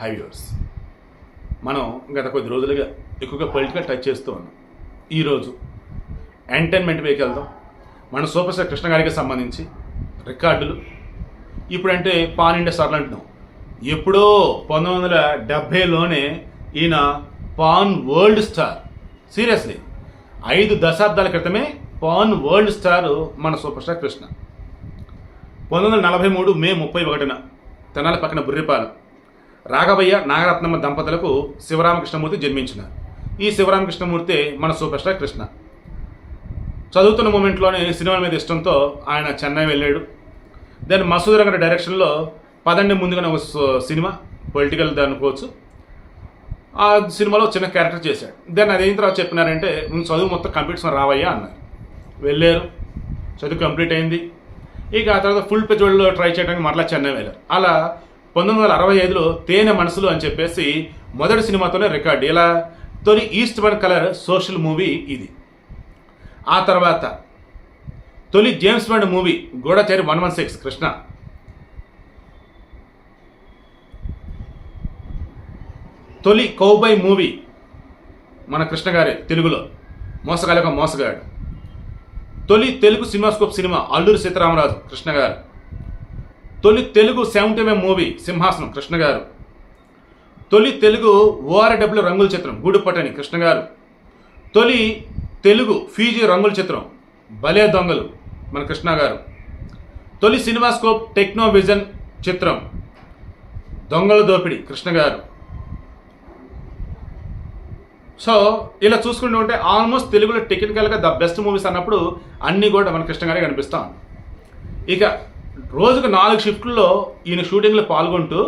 High viewers మనం గత కొద్ది రోజులుగా ఎక్కువగా పొలిటికల్ టచ్ చేస్తూ ఉన్నాం. ఈరోజు ఎంటర్టైన్మెంట్ వైపు వెళ్దాం. మన సూపర్ స్టార్ కృష్ణ గారికి సంబంధించి రికార్డులు. ఇప్పుడంటే పాన్ ఇండియా స్టార్లు అంటున్నాం. ఎప్పుడో పంతొమ్మిది వందల డెబ్భైలోనే ఈయన పాన్ వరల్డ్ స్టార్. సీరియస్లీ ఐదు దశాబ్దాల క్రితమే పాన్ వరల్డ్ స్టార్ మన సూపర్ స్టార్ కృష్ణ. పంతొమ్మిది వందల నలభై మూడు మే ముప్పై ఒకటిన తెనాలి పక్కన బుర్రిపాలెం. రాఘవయ్య నాగరత్నమ్మ దంపతులకు శివరామకృష్ణమూర్తి జన్మించినారు. ఈ శివరామకృష్ణమూర్తి మన సూపర్ స్టార్ కృష్ణ. చదువుతున్న మూమెంట్లోనే సినిమా మీద ఇష్టంతో ఆయన చెన్నై వెళ్ళాడు. దెన్ మసూద్ రంగ డైరెక్షన్లో పదండి ముందుగానే ఒక సినిమా పొలిటికల్ అనుకోవచ్చు. ఆ సినిమాలో చిన్న క్యారెక్టర్ చేశాడు. దెన్ అది తర్వాత చెప్పినారంటే నువ్వు చదువు మొత్తం కంప్లీట్ రావయ్యా అన్నారు. వెళ్ళారు. చదువు కంప్లీట్ అయింది. ఇక ఆ తర్వాత ఫుల్ పెజ్ ట్రై చేయడానికి మరలా చెన్నై వెళ్ళారు. అలా పంతొమ్మిది వందల అరవై ఐదులో తేనె మనసులు అని చెప్పేసి మొదటి సినిమాతోనే రికార్డ్. ఇలా తొలి east one colour social movie ఇది. ఆ తర్వాత తొలి James Bond movie Goodachari one one six Krishna. తొలి కౌబై మూవీ మన కృష్ణ గారి తెలుగులో మోసగాలి ఒక మోసగాడు. తొలి తెలుగు సినిమాస్కోప్ సినిమా అల్లూరి సీతారామరాజు కృష్ణ గారు. తొలి తెలుగు సెవెంటీ ఎంఎం మూవీ సింహాసనం కృష్ణ గారు. తొలి తెలుగు ఓఆర్డబ్ల్యూ రంగుల చిత్రం గూడుపట్టని కృష్ణ గారు. తొలి తెలుగు ఫీజీ రంగుల చిత్రం భలే దొంగలు మన కృష్ణ గారు. తొలి సినిమాస్కోప్ టెక్నో విజన్ చిత్రం దొంగల దోపిడి కృష్ణ గారు. సో ఇలా చూసుకుంటూ ఉంటే ఆల్మోస్ట్ తెలుగులో టెక్నికల్గా ద బెస్ట్ మూవీస్ అన్నప్పుడు అన్నీ కూడా మన కృష్ణ గారే కనిపిస్తాం ఇక రోజుకు నాలుగు షిఫ్ట్లలో ఈయన షూటింగ్లో పాల్గొంటూ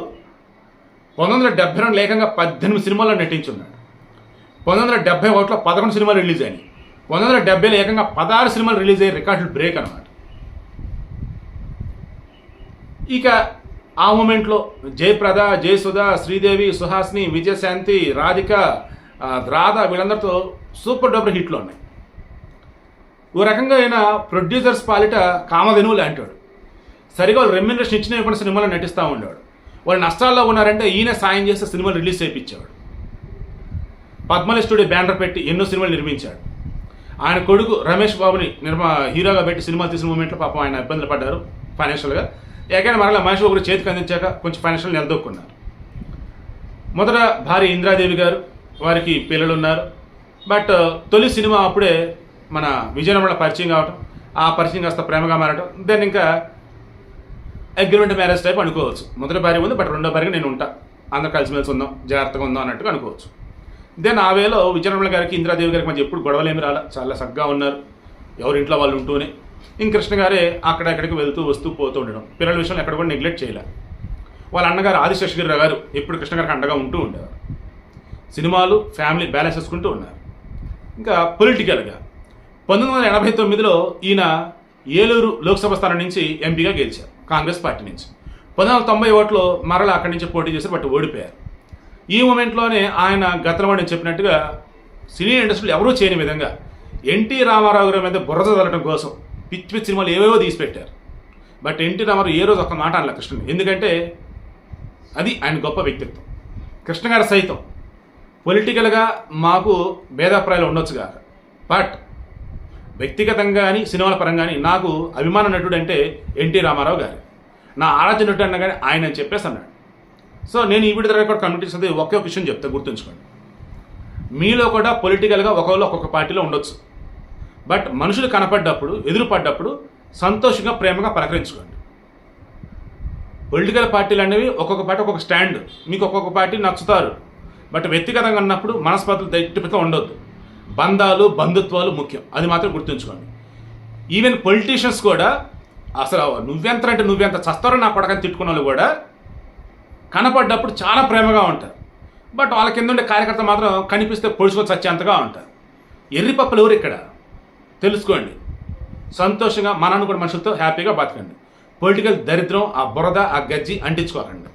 పంతొమ్మిది వందల డెబ్బై రెండు లేఖంగా పద్దెనిమిది సినిమాల్లో నటించున్నాడు పంతొమ్మిది వందల డెబ్బై ఒకటిలో పదకొండు సినిమాలు రిలీజ్ అయినాయి. పంతొమ్మిది వందల డెబ్బైలో ఏకంగా పదహారు సినిమాలు రిలీజ్ అయ్యి రికార్డులు బ్రేక్ అనమాట ఇక ఆ మూమెంట్లో జయప్రద జయసుధ శ్రీదేవి సుహాసిని విజయశాంతి రాధిక రాధ వీళ్ళందరితో సూపర్ డూపర్ హిట్లు ఉన్నాయి. ఓ రకంగా ఆయన ప్రొడ్యూసర్స్ పాలిట కామధేనువు లాంటివాడు సరిగా వాళ్ళు రెమ్యునరేషన్ ఇచ్చిన ఇవ్వకుండా సినిమాలో నటిస్తూ ఉండేవాడు. వాళ్ళు నష్టాల్లో ఉన్నారంటే ఈయన సాయం చేస్తే సినిమాలు రిలీజ్ చేయించేవాడు. పద్మల స్టూడియో బ్యానర్ పెట్టి ఎన్నో సినిమాలు నిర్మించాడు. ఆయన కొడుకు రమేష్ బాబుని నిర్మా హీరోగా పెట్టి సినిమాలు తీసిన మూమెంట్లో పాపం ఆయన ఇబ్బందులు పడ్డారు ఫైనాన్షియల్గా ఏకైనా మరలా మహేష్ బాబు చేతికి అందించాక కొంచెం ఫైనాన్షియల్ నిలదొక్కున్నారు. మొదట భార్య ఇంద్రాదేవి గారు వారికి పిల్లలు ఉన్నారు బట్ తొలి సినిమా అప్పుడే మన విజయనగరంలో పరిచయం కావటం ఆ పరిచయం కాస్త ప్రేమగా మారటం. దెన్ ఇంకా అగ్రిమెంట్ మ్యారేజ్ టైప్ అనుకోవచ్చు. మొదటి భార్య ఉంది బట్ రెండో భార్యగా నేను ఉంటా. అందరు కలిసిమెలిసి ఉందాం జాగ్రత్తగా ఉందాం అన్నట్టుగా అనుకోవచ్చు. దెన్ ఆ వేలో విజయనగర గారికి ఇంద్రాదేవి గారికి మధ్య ఎప్పుడు గొడవలు ఏమి రాలా. చాలా సగ్గా ఉన్నారు. ఎవరి ఇంట్లో వాళ్ళు ఉంటూనే. ఇంక కృష్ణ గారే అక్కడ ఎక్కడికి వెళ్తూ వస్తూ పోతూ ఉండడం. పిల్లల విషయంలో ఎక్కడ కూడా నెగ్లెక్ట్ చేయలే. వాళ్ళ అన్నగారు ఆదిశేషగిరి గారు ఎప్పుడు కృష్ణ గారికి అండగా ఉంటూ ఉండేవారు. సినిమాలు ఫ్యామిలీ బ్యాలెన్స్ చేసుకుంటూ ఉన్నారు. ఇంకా పొలిటికల్గా పంతొమ్మిది వందల ఎనభై తొమ్మిదిలో ఈయన ఏలూరు లోక్సభ స్థానం నుంచి ఎంపీగా గెలిచారు. కాంగ్రెస్ పార్టీ నుంచి. పంతొమ్మిది వందల తొంభై ఓట్లో మరలా అక్కడి నుంచి పోటీ చేశారు బట్ ఓడిపోయారు. ఈ మూమెంట్లోనే ఆయన గతంలో నేను చెప్పినట్టుగా సినీ ఇండస్ట్రీలో ఎవరూ చేయని విధంగా ఎన్టీ రామారావు గారి మీద బురద చల్లడం కోసం పిచ్చి పిచ్చి సినిమాలు ఏవేవో తీసిపెట్టారు బట్ ఎన్టీ రామారావు ఏ రోజు ఒక్క మాట అనలే కృష్ణుని. ఎందుకంటే అది ఆయన గొప్ప వ్యక్తిత్వం. కృష్ణ గారు సైతం పొలిటికల్గా మాకు భేదాభిప్రాయాలు ఉండొచ్చు కాక. బట్ వ్యక్తిగతంగా కానీ సినిమాల పరంగా కానీ నాకు అభిమాన నటుడు అంటే ఎన్టీ రామారావు గారు. నా ఆరాధ్య నటుడు అన్న కానీ ఆయన అని చెప్పేసి అన్నాడు. సో నేను ఈ విడుదల కూడా కమ్యూనిటీస్ అది ఒకే ఒక విషయం చెప్తా గుర్తుంచుకోండి. మీలో కూడా పొలిటికల్గా ఒకళ్ళు ఒక్కొక్క పార్టీలో ఉండొచ్చు. బట్ మనుషులు కనపడ్డప్పుడు ఎదురుపడ్డప్పుడు సంతోషంగా ప్రేమగా పలకరించుకోండి. పొలిటికల్ పార్టీలు అనేవి ఒక్కొక్క పార్టీ ఒక్కొక్క స్టాండ్. మీకు ఒక్కొక్క పార్టీ నచ్చుతారు. బట్ వ్యక్తిగతంగా అన్నప్పుడు మనస్పతులు దట్టిపితో ఉండొద్దు. బంధాలు బంధుత్వాలు ముఖ్యం. అది మాత్రం గుర్తుంచుకోండి. ఈవెన్ పొలిటీషియన్స్ కూడా అసలు నువ్వెంత అంటే నువ్వెంత చస్తారో నా కొడకని తిట్టుకున్న వాళ్ళు కూడా కనపడ్డప్పుడు చాలా ప్రేమగా ఉంటారు. బట్ వాళ్ళ కింద ఉండే కార్యకర్త మాత్రం కనిపిస్తే పొడుచుకొని చచ్చేంతగా ఉంటారు. ఎర్రిపప్పులు ఎవరు ఇక్కడ? తెలుసుకోండి. సంతోషంగా మనను కూడా మనుషులతో హ్యాపీగా బతకండి. పొలిటికల్ దరిద్రం ఆ బురద ఆ గజ్జి అంటించుకోకండి.